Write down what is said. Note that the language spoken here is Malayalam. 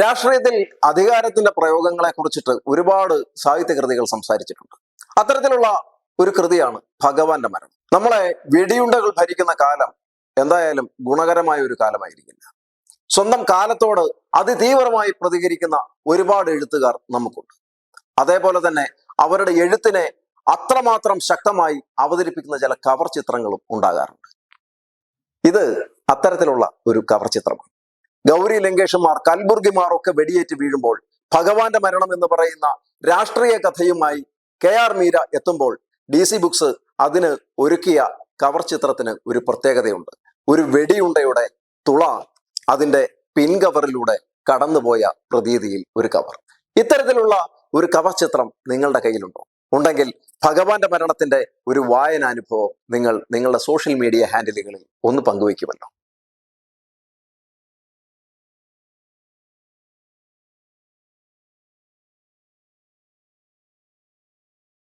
രാഷ്ട്രീയത്തിൽ അധികാരത്തിന്റെ പ്രയോഗങ്ങളെ കുറിച്ചിട്ട് ഒരുപാട് സാഹിത്യകൃതികൾ സംസാരിച്ചിട്ടുണ്ട്. അത്തരത്തിലുള്ള ഒരു കൃതിയാണ് ഭഗവാന്റെ മരണം. നമ്മളെ വെടിയുണ്ടകൾ ഭരിക്കുന്ന കാലം എന്തായാലും ഗുണകരമായ ഒരു കാലമായിരിക്കില്ല. സ്വന്തം കാലത്തോട് അതിതീവ്രമായി പ്രതികരിക്കുന്ന ഒരുപാട് എഴുത്തുകാർ നമുക്കുണ്ട്. അതേപോലെ തന്നെ അവരുടെ എഴുത്തിനെ അത്രമാത്രം ശക്തമായി അവതരിപ്പിക്കുന്ന ചില കവർ ചിത്രങ്ങളും ഉണ്ടാകാറുണ്ട്. ഇത് അത്തരത്തിലുള്ള ഒരു കവർ ചിത്രമാണ്. ഗൗരി ലങ്കേഷന്മാർ കൽബുർഗിമാർ ഒക്കെ വെടിയേറ്റ് വീഴുമ്പോൾ ഭഗവാന്റെ മരണം എന്ന് പറയുന്ന രാഷ്ട്രീയ കഥയുമായി കെ ആർ മീര എത്തുമ്പോൾ ഡി സി ബുക്സ് അതിന് ഒരുക്കിയ കവർ ചിത്രത്തിന് ഒരു പ്രത്യേകതയുണ്ട്. ഒരു വെടിയുണ്ടയുടെ തുള അതിന്റെ പിൻകവറിലൂടെ കടന്നുപോയ പ്രതീതിയിൽ ഒരു കവർ. ഇത്തരത്തിലുള്ള ഒരു കവർ ചിത്രം നിങ്ങളുടെ കയ്യിലുണ്ടോ? ഉണ്ടെങ്കിൽ ഭഗവാന്റെ മരണത്തിന്റെ ഒരു വായനാനുഭവം നിങ്ങൾ നിങ്ങളുടെ സോഷ്യൽ മീഡിയ ഹാൻഡിലുകളിൽ ഒന്ന് പങ്കുവയ്ക്കുമല്ലോ.